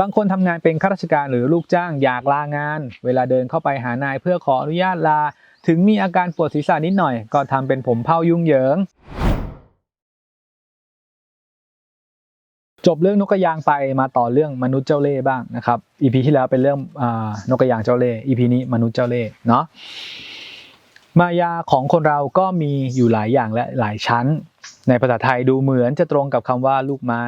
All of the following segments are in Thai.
บางคนทำงานเป็นข้าราชการหรือลูกจ้างอยากลางาน เวลาเดินเข้าไปหานายเพื่อขออนุญาตลา ถึงมีอาการปวดศีรษะนิดหน่อย ก็ทำเป็นผมเผายุ่งเหยิง จบเรื่องนกกระยางไปมาต่อเรื่องมนุษย์เจ้าเล่ห์บ้างนะครับ EP ที่แล้วเป็นเรื่องอนกกระยางเจ้าเล่ห์ EP นี้มนุษย์เจ้าเล่ห์เนาะมายาของคนเราก็มีอยู่หลายอย่างและหลายชั้น ในภาษาไทยดูเหมือนจะตรงกับคำว่าลูกไม้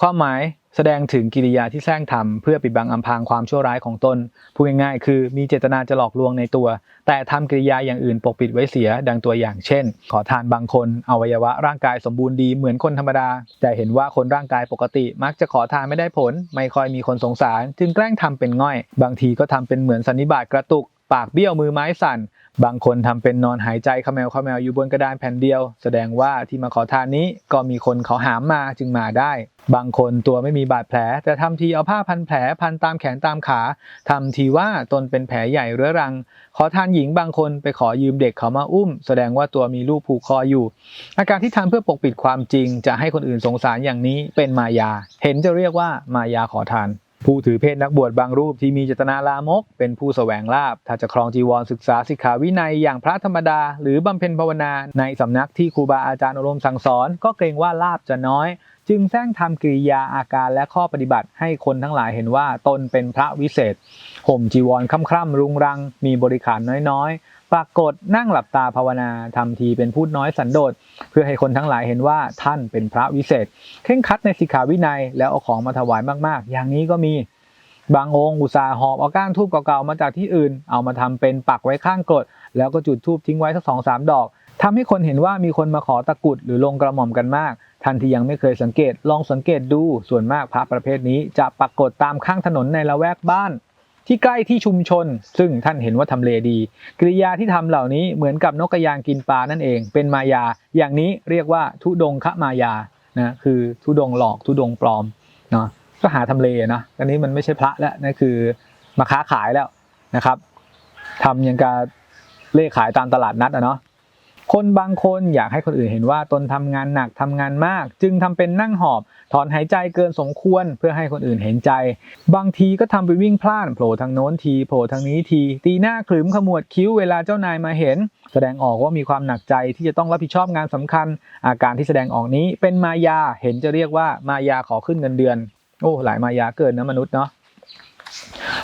ความหมายแสดงถึงกิริยาที่แสร้งทำเพื่อปิดบังอำพรางความชั่วร้ายของตนพูดง่ายๆ คือมีเจตนาจะหลอกลวงในตัว แต่ทำกิริยาอย่างอื่นปกปิดไว้เสียดังตัวอย่างเช่น ขอทานบางคนอวัยวะร่างกายสมบูรณ์ดีเหมือนคนธรรมดา แต่เห็นว่าคนร่างกายปกติ มักจะขอทานไม่ได้ผล ไม่ค่อยมีคนสงสาร จึงแกล้งทำเป็นง่อย บางทีก็ทำเป็นเหมือนสันนิบาตกระตุก ปากเบี้ยวมือไม้สั่น บางคนทำเป็นนอนหายใจขมวขมวอยู่บนกระดานแผ่นเดียว แสดงว่าที่มาขอทานนี้ก็มีคนเขาหามมาจึงมาได้ บางคนตัวไม่มีบาดแผล แต่ทำทีเอาผ้าพันแผลพันตามแขนตามขาทำทีว่าตนเป็นแผลใหญ่เรื้อรัง ขอทานหญิงบางคนไปขอยืมเด็กเขามาอุ้ม แสดงว่าตัวมีลูกผูกคออยู่ อาการที่ทำเพื่อปกปิดความจริง จะให้คนอื่นสงสารอย่างนี้เป็นมายา เห็นจะเรียกว่ามายาขอทาน ผู้ถือเพศนักบวชบางรูปที่มีเจตนาลามก เป็นผู้แสวงลาบถ้าจะครองจีวรศึกษาสิกขาวินัยอย่างพระธรรมดา หรือบำเพ็ญภาวนาในสำนักที่ครูบาอาจารย์อบรมสั่งสอน ก็เกรงว่าลาบจะน้อย จึงแสร้งทำกิริยาอาการและข้อปฏิบัติให้คนทั้งหลายเห็นว่าตนเป็นพระวิเศษ ห่มจีวรคร่ำๆรุงรัง มีบริขารน้อยๆ ปรากฏนั่งหลับตาภาวนาทำทีเป็นพูดน้อยสันโดษ เพื่อให้คนทั้งหลายเห็นว่าท่านเป็นพระวิเศษเคร่งคัดในสิกขาวินัยแล้วเอาของมาถวายมากๆ อย่างนี้ก็มีบางองค์อุตสาหอบเอาก้านทูบเก่าๆมาจากที่อื่น เอามาทำเป็นปักไว้ข้างกรดแล้วก็จุดทูบทิ้งไว้สักสองสามดอกทำให้คนเห็นว่ามีคนมาขอตะกรุดหรือลงกระหม่อมกันมาก ท่านที่ยังไม่เคยสังเกตลองสังเกตดูส่วนมากพระประเภทนี้จะปรากฏตามข้างถนนในละแวกบ้าน ที่ใกล้ที่ชุมชน ซึ่งท่านเห็นว่าทำเลดี กริยาที่ทำเหล่านี้เหมือนกับนกกระยางกินปลานั่นเอง เป็นมายา อย่างนี้เรียกว่าทุดงคมายานะคือทุดงหลอกทุดงปลอมเนาะก็หาทำเลนะอันนี้มันไม่ใช่พระแล้วนั่นคือมาค้าขายแล้วนะครับทำอย่างกับเล่ขายตามตลาดนัดอะเนาะ คนบางคนอยากให้คนอื่นเห็นว่าตนทำงานหนักทำงานมาก จึงทำเป็นนั่งหอบ ถอนหายใจเกินสมควรเพื่อให้คนอื่นเห็นใจ บางทีก็ทำไปวิ่งพลานโผล่ทางโน้นทีโผล่ทางนี้ที ตีหน้าขรึมขมวดคิ้วเวลาเจ้านายมาเห็น แสดงออกว่ามีความหนักใจที่จะต้องรับผิดชอบงานสำคัญ อาการที่แสดงออกนี้เป็นมายาเห็นจะเรียกว่ามายาขอขึ้นเงินเดือน โอ้หลายมายาเกินนะมนุษย์เนาะ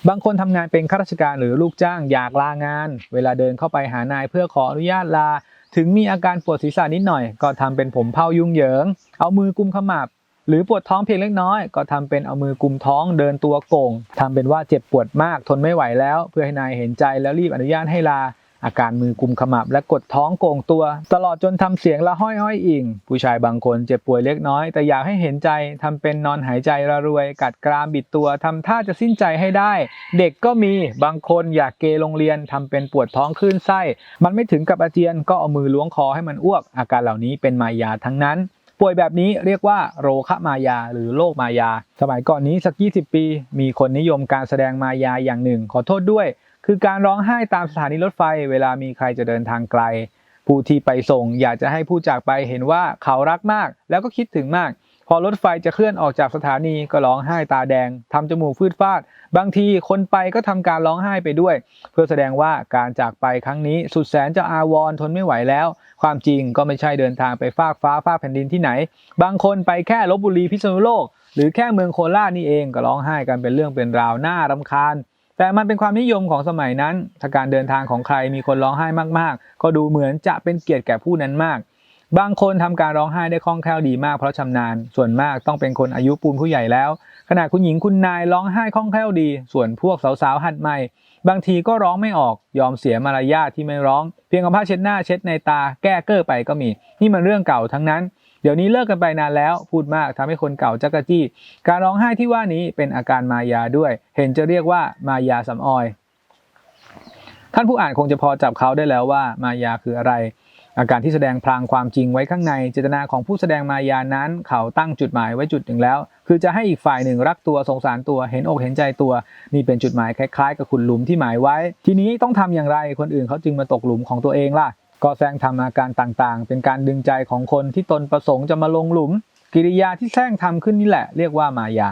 บางคนทำงานเป็นข้าราชการหรือลูกจ้างอยากลางาน เวลาเดินเข้าไปหานายเพื่อขออนุญาตลา ถึงมีอาการปวดศีรษะนิดหน่อย ก็ทำเป็นผมเผายุ่งเหยิง เอามือกุมขมับ หรือปวดท้องเพียงเล็กน้อย ก็ทำเป็นเอามือกุมท้องเดินตัวโก่งทำเป็นว่าเจ็บปวดมากทนไม่ไหวแล้ว เพื่อให้นายเห็นใจแล้วรีบอนุญาตให้ลา อาการมือกุมขมับและกดท้องโก่งตัว ตลอดจนทำเสียงละห้อยห้อยอิงผู้ชายบางคนเจ็บป่วยเล็กน้อย แต่อยากให้เห็นใจทำเป็นนอนหายใจระรวย กัดกรามบิดตัวทำท่าจะสิ้นใจให้ได้ เด็กก็มีบางคนอยากเกโรงเรียนทำเป็นปวดท้องคลื่นไส้ มันไม่ถึงกับอาเจียนก็เอามือล้วงคอให้มันอ้วก อาการเหล่านี้เป็นมายาทั้งนั้นป่วยแบบนี้เรียกว่าโรคมายาหรือโรคมายา สมัยก่อนนี้สัก 20 ปี มีคนนิยมการแสดงมายาอย่างหนึ่ง ขอโทษด้วย คือการร้องไห้ตามสถานีรถไฟ เวลามีใครจะเดินทางไกล ผู้ที่ไปส่งอยากจะให้ผู้จากไปเห็นว่าเขารักมาก แล้วก็คิดถึงมาก พอรถไฟจะเคลื่อนออกจากสถานีก็ร้องไห้ตาแดงทำจมูกฟืดฟาด บางทีคนไปก็ทำการร้องไห้ไปด้วย เพื่อแสดงว่าการจากไปครั้งนี้สุดแสนจะอาวรทนไม่ไหวแล้ว ความจริงก็ไม่ใช่เดินทางไปฟากฟ้าฟากแผ่นดินที่ไหน บางคนไปแค่ลบบุรีพิษณุโลกหรือแค่เมืองโคราชนี่เองก็ร้องไห้กันเป็นเรื่องเป็นราวน่ารำคาญ แต่มันเป็นความนิยมของสมัยนั้น ถ้าการเดินทางของใครมีคนร้องไห้มากๆ ก็ดูเหมือนจะเป็นเกียรติแก่ผู้นั้นมาก บางคนทำการร้องไห้ได้คล่องแคล่วดีมากเพราะชำนาญ ส่วนมากต้องเป็นคนอายุปูนผู้ใหญ่แล้วขณะคุณหญิงคุณนายร้องไห้คล่องแคล่วดี ส่วนพวกสาวๆหัดใหม่ บางทีก็ร้องไม่ออก ยอมเสียมารยาทที่ไม่ร้อง เพียงเอาผ้าเช็ดหน้าเช็ดในตา แก้เก้อไปก็มี นี่มันเรื่องเก่าทั้งนั้น เดี๋ยวนี้เลิกกันไปนานแล้วพูดมากทำให้คนเก่าจักกะจี้ การร้องไห้ที่ว่านี้เป็นอาการมายาด้วย เห็นจะเรียกว่ามายาสำออย ท่านผู้อ่านคงจะพอจับเขาได้แล้วว่ามายาคืออะไร อาการที่แสดงพลางความจริงไว้ข้างในเจตนาของผู้แสดงมายานั้น เขาตั้งจุดหมายไว้จุดหนึ่งแล้ว คือจะให้อีกฝ่ายหนึ่งรักตัวสงสารตัวเห็นอกเห็นใจตัว นี่เป็นจุดหมายคล้าย ๆ กับขุดหลุมที่หมายไว้ ทีนี้ต้องทำอย่างไรคนอื่นเขาจึงมาตกหลุมของตัวเองล่ะ ก็แสร้งทำอาการต่างๆ เป็นการดึงใจของคนที่ตนประสงค์จะมาลงหลุม กิริยาที่แสร้งทำขึ้นนี่แหละเรียกว่ามายา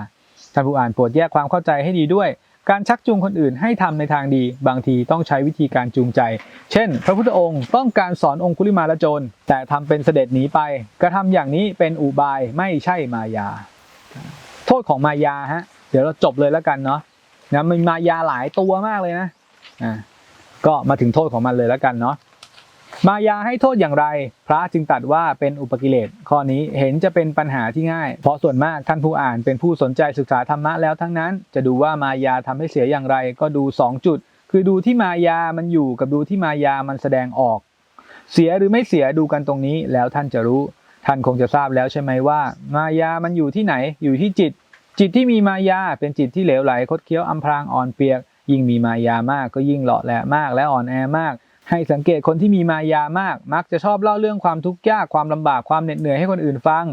ท่านผู้อ่านโปรดแยกความเข้าใจให้ดีด้วย การชักจูงคนอื่นให้ทำในทางดี บางทีต้องใช้วิธีการจูงใจ เช่น พระพุทธองค์ต้องการสอนองคุลิมาละโจรแต่ทำเป็นเสด็จหนีไป กระทำอย่างนี้เป็นอุบายไม่ใช่มายา โทษของมายาฮะ เดี๋ยวเราจบเลยแล้วกันเนาะนะมันมายาหลายตัวมากเลยนะอ่าก็มาถึงโทษของมันเลยแล้วกันเนาะ มายาให้โทษอย่างไร พระจึงตัดว่าเป็นอุปกิเลสข้อนี้เห็นจะเป็นปัญหาที่ง่าย เพราะส่วนมากท่านผู้อ่านเป็นผู้สนใจศึกษาธรรมะแล้วทั้งนั้น จะดูว่ามายาทำให้เสียอย่างไร ก็ดู 2 จุด คือดูที่มายามันอยู่กับดูที่มายามันแสดงออก เสียหรือไม่เสียดูกันตรงนี้แล้วท่านจะรู้ ท่านคงจะทราบแล้วใช่ไหมว่า มายามันอยู่ที่ไหน อยู่ที่จิต จิตที่มีมายาเป็นจิตที่เหลวไหลคดเคี้ยวอำพรางอ่อนเปียก ยิ่งมีมายามากก็ยิ่งเหลาะแหละมากและอ่อนแอมาก ให้สังเกตคนที่มีมายามาก มักจะชอบเล่าเรื่องความทุกข์ยากความลำบากความเหน็ดเหนื่อยให้คนอื่นฟัง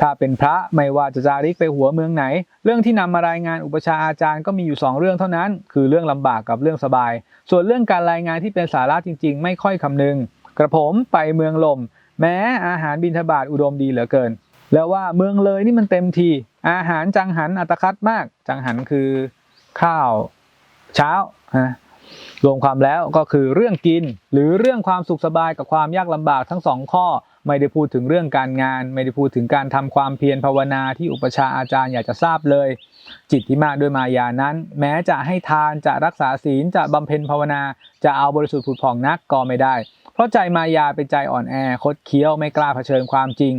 ถ้าเป็นพระไม่ว่าจะจาริกไปหัวเมืองไหน เรื่องที่นำมารายงานอุปชาอาจารย์ก็มีอยู่สองเรื่องเท่านั้น คือเรื่องลำบากกับเรื่องสบาย ส่วนเรื่องการรายงานที่เป็นสาระจริง ๆ ไม่ค่อยคำนึง กระผมไปเมืองลม แม้อาหารบิณฑบาตอุดมดีเหลือเกิน แล้วว่าเมืองเลยนี่มันเต็มที อาหารจังหันอัตคัดมาก จังหันคือข้าว เช้าฮะ รวมความแล้วก็คือเรื่องกิน หรือเรื่องความสุขสบายกับความยากลำบากทั้งสองข้อ ไม่ได้พูดถึงเรื่องการงาน ไม่ได้พูดถึงการทำความเพียรภาวนาที่อุปชฌาอาจารย์อยากจะทราบเลย จิตที่มากด้วยมายานั้น แม้จะให้ทานจะรักษาศีลจะบำเพ็ญภาวนา จะเอาบริสุทธิ์ผุดผ่องนักก็ไม่ได้ เพราะใจมายาเป็นใจอ่อนแอคดเคี้ยวไม่กล้าเผชิญความจริง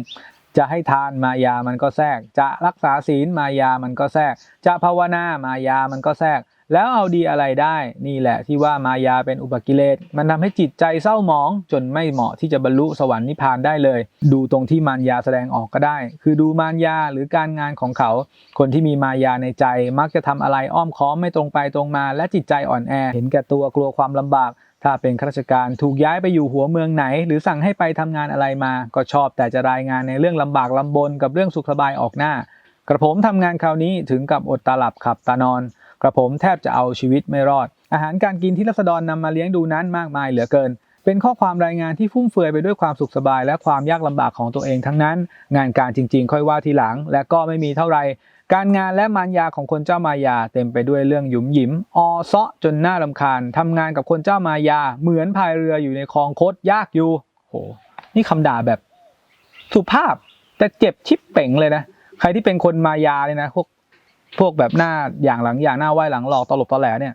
จะให้ทานมายามันก็แทรก จะรักษาศีลมายามันก็แทรก จะภาวนามายามันก็แทรก แล้วเอาดีอะไรได้นี่แหละที่ว่ามายาเป็นอุปกิเลส มันทำให้จิตใจเศร้าหมอง จนไม่เหมาะที่จะบรรลุสวรรค์นิพพานได้เลย ดูตรงที่มารยาแสดงออกก็ได้ คือดูมารยาหรือการงานของเขา คนที่มีมายาในใจ มักจะทำอะไรอ้อมค้อมไม่ตรงไปตรงมา และจิตใจอ่อนแอ เห็นแก่ตัวกลัวความลำบากถ้าเป็นข้าราชการถูกย้ายไปอยู่หัวเมืองไหน หรือสั่งให้ไปทำงานอะไรมา ก็ชอบแต่จะรายงานในเรื่องลำบากลำบนกับเรื่องสุขสบายออกหน้า กระผมทำงานคราวนี้ถึงกับอดตาหลับขับตานอน กระผมแทบจะเอาชีวิตไม่รอด อาหารการกินที่รัษฎรนำมาเลี้ยงดูนั้นมากมายเหลือเกิน เป็นข้อความรายงานที่ฟุ่มเฟือยไปด้วยความสุขสบาย และความยากลำบากของตัวเองทั้งนั้น งานการจริง ๆ ค่อยว่าทีหลัง และก็ไม่มีเท่าไหร่การงานและมารยาของคนเจ้ามายา เต็มไปด้วยเรื่องหยุมหยิมออเซาะจนน่ารำคาญทำงานกับคนเจ้ามายา เหมือนพายเรืออยู่ในคลองคดยากอยู่โหนี่คำด่าแบบ สุภาพแต่เจ็บชิบเป่งเลยนะ ใครที่เป็นคนมายาเลยนะพวก พวกแบบหน้าอย่างหลังอย่างหน้าไหวหลังหลอกตลบตอแหลเนี่ย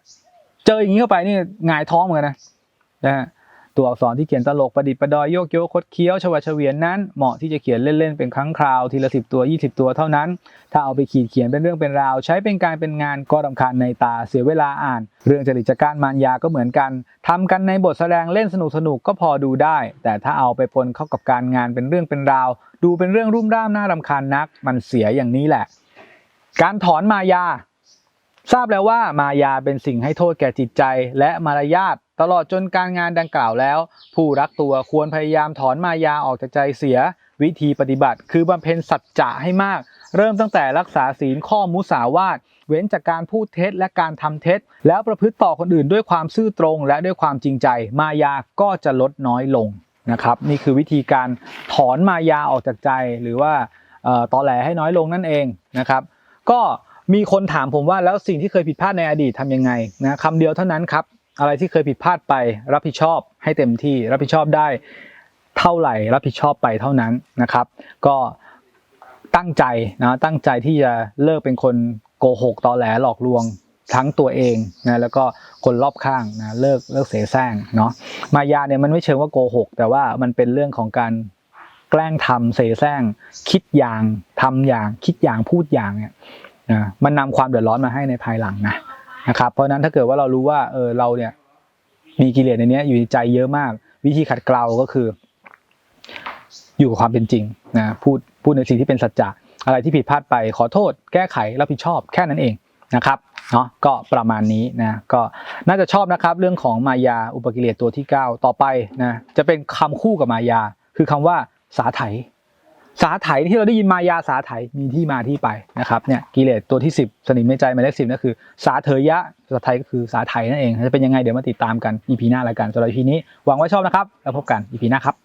เจออย่างนี้เข้าไปนี่งายท้องเหมือนกันนะนะฮะตัวอักษรที่เขียนตลกประดิษฐ์ประดอยโยกโยกคดเคี้ยวชวัดเวียนนั้นเหมาะที่จะเขียนเล่นๆเป็นครั้งคราวทีละสิบตัว 20 ตัวเท่านั้น ถ้าเอาไปขีดเขียนเป็นเรื่องเป็นราว ใช้เป็นการเป็นงานก็รำคาญในตาเสียเวลาอ่าน เรื่องจริตจักรมารยาก็เหมือนกันทำกันในบทแสดงเล่นสนุกสนุกๆก็พอดูได้ แต่ถ้าเอาไปปนเข้ากับการงานเป็นเรื่องเป็นราว ดูเป็นเรื่องรุ่มร่ามน่ารำคาญนัก มันเสียอย่างนี้แหละ การถอนมายา ทราบแล้วว่ามายาเป็นสิ่งให้โทษแก่จิตใจและมารยาทตลอดจนการงานดังกล่าวแล้ว ผู้รักตัวควรพยายามถอนมายาออกจากใจเสีย วิธีปฏิบัติ คือบำเพ็ญสัจจะให้มาก เริ่มตั้งแต่รักษาศีลข้อมุสาวาทเว้นจากการพูดเท็จและการทำเท็จ แล้วประพฤติต่อคนอื่นด้วยความซื่อตรง และด้วยความจริงใจ มายาก็จะลดน้อยลงนะครับ นี่คือวิธีการถอนมายาออกจากใจหรือว่าอ่อตอแหลให้น้อยลงนั่นเองนะครับ ก็มีคนถามผมว่าแล้วสิ่งที่เคยผิดพลาดในอดีตทำยังไงนะคำเดียวเท่านั้นครับ อะไรที่เคยผิดพลาดไป รับผิดชอบให้เต็มที่ รับผิดชอบได้เท่าไหร่ รับผิดชอบไปเท่านั้นนะครับ ก็ตั้งใจนะตั้งใจที่จะเลิกเป็นคนโกหกตอแหลหลอกลวงทั้งตัวเองนะแล้วก็คนรอบข้างนะเลิกเลิกเสแสร้งเนาะมายาเนี่ยมันไม่เชิงว่าโกหก แต่ว่ามันเป็นเรื่องของการ แกล้งทำเสแสร้งคิดอย่างทำอย่างคิดอย่างพูดอย่างเนี่ยนะมันนำความเดือดร้อนมาให้ในภายหลังนะนะครับเพราะนั้นถ้าเกิดว่าเรารู้ว่าเออเราเนี่ยมีกิเลสในนี้อยู่ในใจเยอะมาก วิธีขัดเกลาก็คือ อยู่กับความเป็นจริงนะพูดพูดในสิ่งที่เป็นสัจจะอะไรที่ผิดพลาดไปขอโทษ แก้ไขรับผิดชอบแค่นั้นเองนะครับเนาะก็ประมาณนี้นะก็น่าจะชอบนะครับเรื่องของมายาอุปกิเลสตัวที่ 9 ต่อไปนะจะเป็นคำคู่กับมายา คือคำว่า สาไถ สาไถที่เราได้ยินมายาสาไถมีที่มาที่ไปนะครับเนี่ยกิเลสตัวที่ 10 สนิมในใจหมายเลขสิบนั่นคือ สาเถยะภาษาไทยก็คือสาไถนั่นเองจะเป็นยังไงเดี๋ยวมาติดตามกัน EP หน้าละกันสำหรับ EP นี้หวังว่าชอบนะครับ แล้วพบกัน EP หน้าครับ